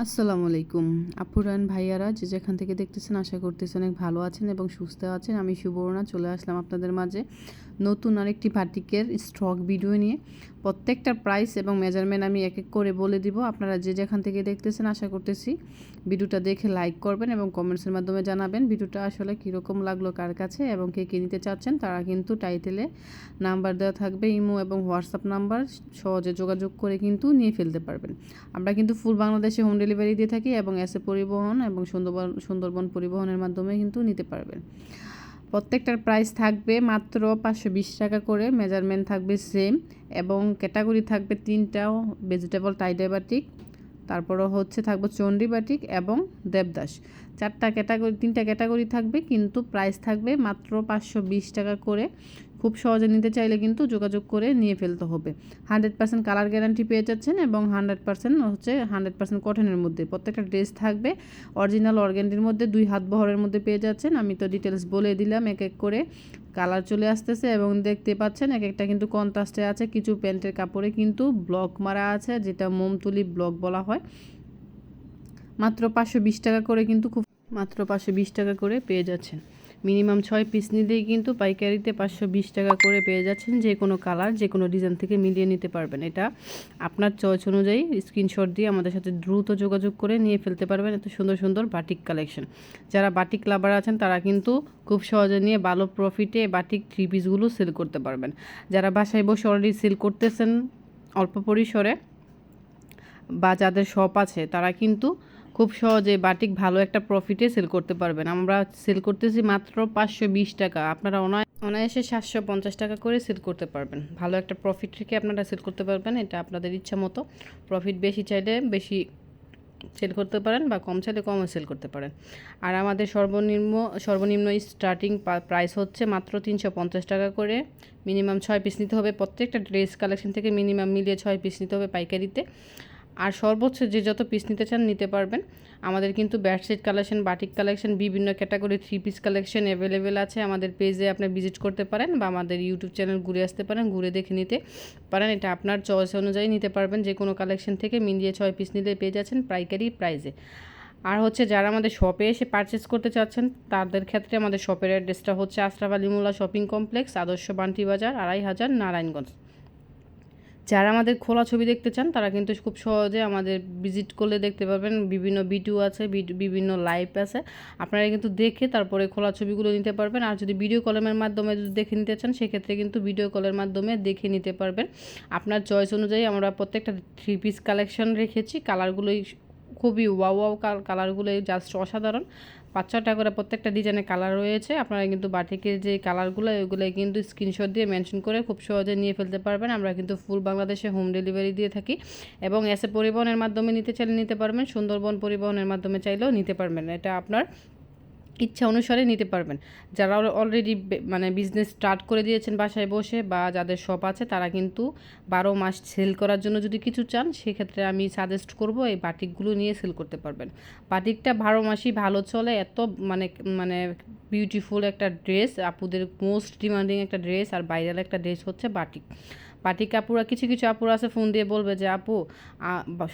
আসসালামু আলাইকুম। আপুরান ভাইয়ারা, যে যেখান থেকে দেখতেছেন আশা করতেছেন অনেক ভালো আছেন এবং সুস্থ আছেন। আমি সুবর্ণা, চলে আসলাম আপনাদের মাঝে। নতুন আরেকটি ভার্টিকের স্টক ভিডিও নিয়ে। প্রত্যেকটা প্রাইস এবং মেজারমেন্ট আমি এক এক করে বলে দিব। আপনারা যে যেখান থেকে দেখতেছেন, আশা করতেছি ভিডিওটা দেখে লাইক করবেন এবং কমেন্টসের মাধ্যমে জানাবেন ভিডিওটা আসলে কীরকম লাগল, কার কাছে এবং কে কী নিতে চাচ্ছেন, তারা কিন্তু টাইটেলে নাম্বার দেওয়া থাকবে, ইমো এবং হোয়াটসঅ্যাপ নাম্বার সহজে যোগাযোগ করে কিন্তু নিয়ে ফেলতে পারবেন। আমরা কিন্তু ফুল বাংলাদেশে হোম ডেলিভারি দিয়ে থাকি এবং এসে পরিবহন এবং সুন্দরবন সুন্দরবন পরিবহনের মাধ্যমে কিন্তু নিতে পারবেন। প্রত্যেকটার প্রাইস থাকবে মাত্র পাঁচশো বিশ টাকা করে। মেজারমেন্ট থাকবে সেম এবং ক্যাটাগরি থাকবে তিনটাও, ভেজিটেবল টাইডাইবাটিক তারপরও হচ্ছে থাকবে চণ্ডী বাটিক এবং দেবদাস। চারটা ক্যাটাগরি, তিনটা ক্যাটাগরি থাকবে, কিন্তু প্রাইস থাকবে মাত্র পাঁচশো বিশ টাকা করে। খুব সহজে নিতে চাইলে কিন্তু যোগাযোগ করে নিয়ে ফেলতে হবে। হান্ড্রেড পার্সেন্ট কালার গ্যারান্টি পেয়ে যাচ্ছেন এবং হান্ড্রেড পার্সেন্ট হচ্ছে হান্ড্রেড পার্সেন্ট কটনের মধ্যে। প্রত্যেকটা ড্রেস থাকবে অরিজিনাল অর্গ্যান্ডির মধ্যে দুই হাত বহরের মধ্যে পেয়ে যাচ্ছেন। আমি তো ডিটেলস বলে দিলাম, এক এক করে কালার চলে আসতেছে এবং দেখতে পাচ্ছেন এক একটা কিন্তু কন্ট্রাস্টে আছে। কিছু প্যান্টের কাপড়ে কিন্তু ব্লক মারা আছে, যেটা মোমতুলি ব্লক বলা হয়। মাত্র পাঁচশো বিশ টাকা করে কিন্তু খুব মাত্র পাঁচশো বিশ টাকা করে পেয়ে যাচ্ছেন। মিনিমাম ছয় পিস নিলেই কিন্তু পাইকারিতে পাঁচশো বিশ টাকা করে পেয়ে যাচ্ছেন, যে কোনো কালার, যে কোনো ডিজাইন থেকে মিলিয়ে নিতে পারবেন। এটা আপনার চয়েস অনুযায়ী স্ক্রিনশট দিয়ে আমাদের সাথে দ্রুত যোগাযোগ করে নিয়ে ফেলতে পারবেন এত সুন্দর সুন্দর বাটিক কালেকশন। যারা বাটিক লাভার আছেন, তারা কিন্তু খুব সহজে নিয়ে ভালো প্রফিটে বাটিক থ্রি পিসগুলো সেল করতে পারবেন। যারা বাসায় বসে অলরেডি সেল করতেছেন অল্প পরিসরে বা যাদের শপ আছে, তারা কিন্তু খুব সহজে বাটিক ভালো একটা প্রফিটে সেল করতে পারবেন। আমরা সেল করতেছি মাত্র পাঁচশো বিশ টাকা। আপনারা অনায়, অনায়াসে সাতশো পঞ্চাশ টাকা করে সেল করতে পারবেন। ভালো একটা প্রফিট রেখে আপনারা সেল করতে পারবেন। এটা আপনাদের ইচ্ছা মতো। প্রফিট বেশি চাইলে বেশি সেল করতে পারেন বা কম চাইলে কমও সেল করতে পারেন। আর আমাদের সর্বনিম্ন সর্বনিম্ন স্টার্টিং প্রাইস হচ্ছে মাত্র তিনশো পঞ্চাশ টাকা করে। মিনিমাম ছয় পিস নিতে হবে প্রত্যেকটা ড্রেস কালেকশন থেকে মিনিমাম মিলিয়ে ছয় পিস নিতে হবে পাইকারিতে। আর সর্বোচ্চ যে যত পিস নিতে চান নিতে পারবেন। আমাদের কিন্তু বেডশিট কালেকশন বাটিক কালেকশন বিভিন্ন category three piece collection available আছে। আমাদের পেজে আপনি ভিজিট করতে পারেন বা আমাদের ইউটিউব চ্যানেল ঘুরে আসতে পারেন, ঘুরে দেখে নিতে পারেন। এটা আপনার চয়েস অনুযায়ী নিতে পারবেন। যে কোনো কালেকশন থেকে মিলিয়ে ছয় পিস নিলে পেয়ে যাচ্ছেন পাইকারি প্রাইজে আর হচ্ছে যারা আমাদের শপে এসে পারচেস করতে চাচ্ছেন, তাদের ক্ষেত্রে আমাদের শপের অ্যাড্রেসটা হচ্ছে আশরাফ শপিং কমপ্লেক্স আদর্শ বান্টি বাজার, আড়াই হাজার নারায়ণগঞ্জ। যারা আমাদের খোলা ছবি দেখতে চান, তারা কিন্তু খুব সহজে আমাদের ভিজিট করলে দেখতে পাবেন বিভিন্ন ভিডিও আছে বিভিন্ন লাইভ আছে। আপনারা কিন্তু দেখে তারপরে খোলা ছবিগুলো নিতে পারবেন। আর যদি ভিডিও কলের মাধ্যমে যদি দেখে নিতে চান, সেক্ষেত্রে কিন্তু ভিডিও কলের মাধ্যমে দেখে নিতে পারবেন। আপনার চয়েস অনুযায়ী আমরা প্রত্যেকটা থ্রি পিস কালেকশন রেখেছি। কালারগুলোই খুবই ওয়াও ওয়াও কালারগুলো জাস্ট অসাধারণ। পাঁচ ছটা করে প্রত্যেকটা ডিজাইনের কালার রয়েছে। আপনারা কিন্তু বাটিকের যে কালারগুলো ওইগুলো কিন্তু স্ক্রিনশট দিয়ে মেনশন করে খুব সহজে নিয়ে ফেলতে পারবেন। আমরা কিন্তু ফুল বাংলাদেশে হোম ডেলিভারি দিয়ে থাকি এবং এসে পরিবহনের মাধ্যমে নিতে চাইলে নিতে পারবেন। সুন্দরবন পরিবহনের মাধ্যমে চাইলেও নিতে পারবেন। এটা আপনার ইচ্ছা অনুসারে নিতে পারবেন। যারা অলরেডি মানে বিজনেস স্টার্ট করে দিয়েছেন বাসায় বসে বা যাদের শপ আছে, তারা কিন্তু বারো মাস সেল করার জন্য যদি কিছু চান, সেক্ষেত্রে আমি সাজেস্ট করব এই বাটিকগুলো নিয়ে সেল করতে পারবেন। বাটিকটা বারো মাসই ভালো চলে, এত মানে মানে বিউটিফুল একটা ড্রেস আপুদের মোস্ট ডিমান্ডিং একটা ড্রেস আর বাইরের একটা ড্রেস হচ্ছে বাটিক। বাটিক আপুরা কিছু কিছু আপুরা আছে ফোন দিয়ে বলবে যে, আপু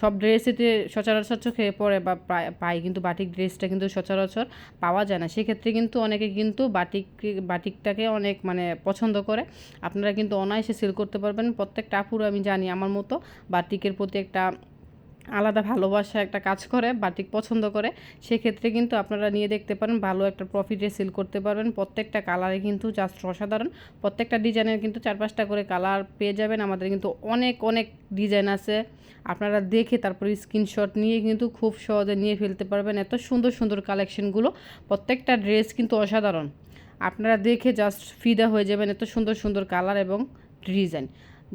সব ড্রেসেতে সচরাচর চোখে পড়ে বা পায় কিন্তু বাটিক ড্রেসটা কিন্তু সচরাচর পাওয়া যায় না। সেক্ষেত্রে কিন্তু অনেকে কিন্তু বাটিক, বাটিকটাকে অনেক মানে পছন্দ করে। আপনারা কিন্তু অনায়াসে সেল করতে পারবেন। প্রত্যেকটা আপুরা আমি জানি, আমার মতো বাটিকের প্রতি একটা আলাদা ভালোবাসা একটা কাজ করে, বাটিক পছন্দ করে, সেক্ষেত্রে কিন্তু আপনারা নিয়ে দেখতে পারেন, ভালো একটা প্রফিটে সেল করতে পারবেন। প্রত্যেকটা কালারে কিন্তু জাস্ট অসাধারণ। প্রত্যেকটা ডিজাইনের কিন্তু চার পাঁচটা করে কালার পেয়ে যাবেন। আমাদের কিন্তু অনেক অনেক ডিজাইন আছে। আপনারা দেখে তারপরে স্ক্রিনশট নিয়ে কিন্তু খুব সহজে নিয়ে ফেলতে পারবেন। এত সুন্দর সুন্দর কালেকশনগুলো প্রত্যেকটা ড্রেস কিন্তু অসাধারণ। আপনারা দেখে জাস্ট ফিদা হয়ে যাবেন এত সুন্দর সুন্দর কালার এবং ডিজাইন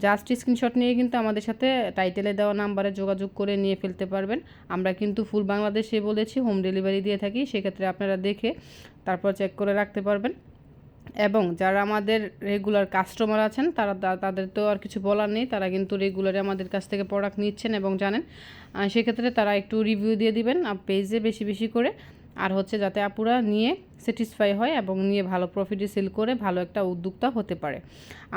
জাস্ট স্ক্রিনশট নিয়ে কিন্তু আমাদের সাথে টাইটেলে দেওয়া নাম্বারে যোগাযোগ করে নিয়ে ফেলতে পারবেন। আমরা কিন্তু ফুল বাংলাদেশে বলেছি, হোম ডেলিভারি দিয়ে থাকি, সেক্ষেত্রে আপনারা দেখে তারপর চেক করে রাখতে পারবেন। এবং যারা আমাদের রেগুলার কাস্টমার আছেন, তারা তাদের তো আর কিছু বলার নেই, তারা কিন্তু রেগুলারে আমাদের কাছ থেকে প্রোডাক্ট নিচ্ছেন এবং জানেন। সেক্ষেত্রে তারা একটু রিভিউ দিয়ে দিবেন পেজে বেশি বেশি করে আর হচ্ছে যাতে আপুরা নিয়ে স্যাটিসফাই হয় এবং নিয়ে ভালো প্রফিটে সেল করে ভালো একটা উদ্যোক্তা হতে পারে।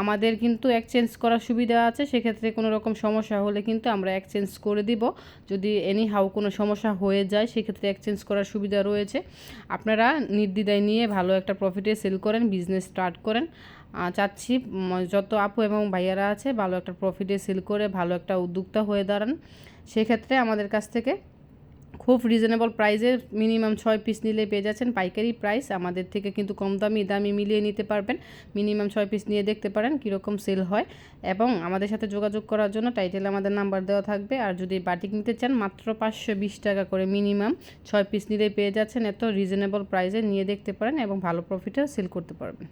আমাদের কিন্তু এক্সচেঞ্জ করার সুবিধা আছে, সেক্ষেত্রে কোনো রকম সমস্যা হলে কিন্তু আমরা এক্সচেঞ্জ করে দিব। যদি এনি হাউ কোনো সমস্যা হয়ে যায়, সেক্ষেত্রে এক্সচেঞ্জ করার সুবিধা রয়েছে। আপনারা নির্দ্বিধায় নিয়ে ভালো একটা প্রফিটে সেল করেন বিজনেস স্টার্ট করেন। চাচ্ছি যত আপু এবং ভাইয়ারা আছে, ভালো একটা প্রফিটে সেল করে ভালো একটা উদ্যোক্তা হয়ে দাঁড়ান। সেক্ষেত্রে আমাদের কাছ থেকে খুব রিজনেবল প্রাইসে মিনিমাম ছয় পিস নিলে পেয়ে যাচ্ছেন। পাইকারি প্রাইস আমাদের থেকে কিন্তু কম দামি দামি মিলিয়ে নিতে পারবেন। মিনিমাম ছয় পিস নিয়ে দেখতে পারেন কীরকম সেল হয়। এবং আমাদের সাথে যোগাযোগ করার জন্য টাইটেলে আমাদের নাম্বার দেওয়া থাকবে। আর যদি বাটিক নিতে চান, মাত্র পাঁচশো বিশ টাকা করে মিনিমাম ছয় পিস নিলেই পেয়ে যাচ্ছেন। এত রিজনেবল প্রাইসে নিয়ে দেখতে পারেন এবং ভালো প্রফিটে সেল করতে পারবেন।